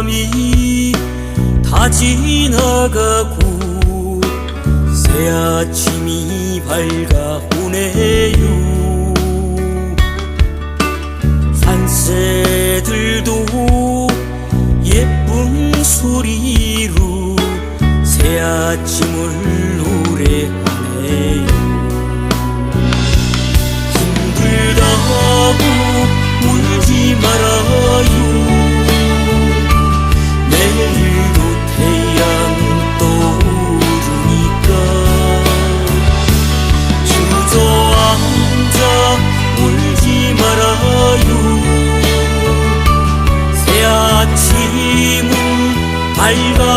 밤이 다 지나가고 새 아침이 밝아오네요. 산새들도 예쁜 소리로 새 아침 Aí.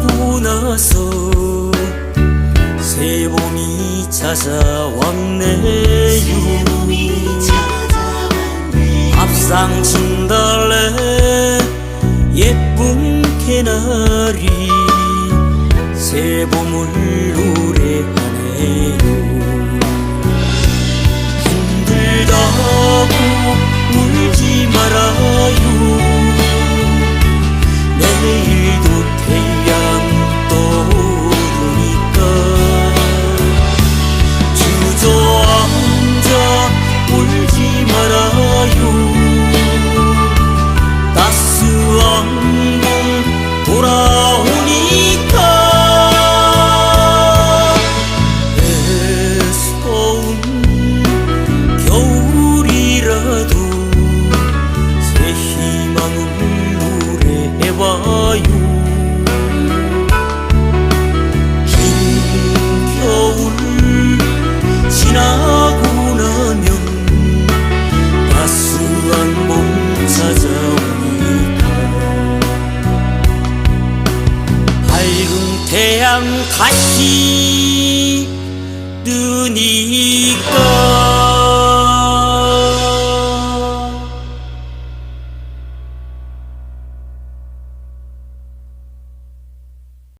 하고 나서 새 봄이 찾아왔네요 밥상 진달래 예쁜 개나리 새 봄을 노래하네요 나랑 같이 뜨니까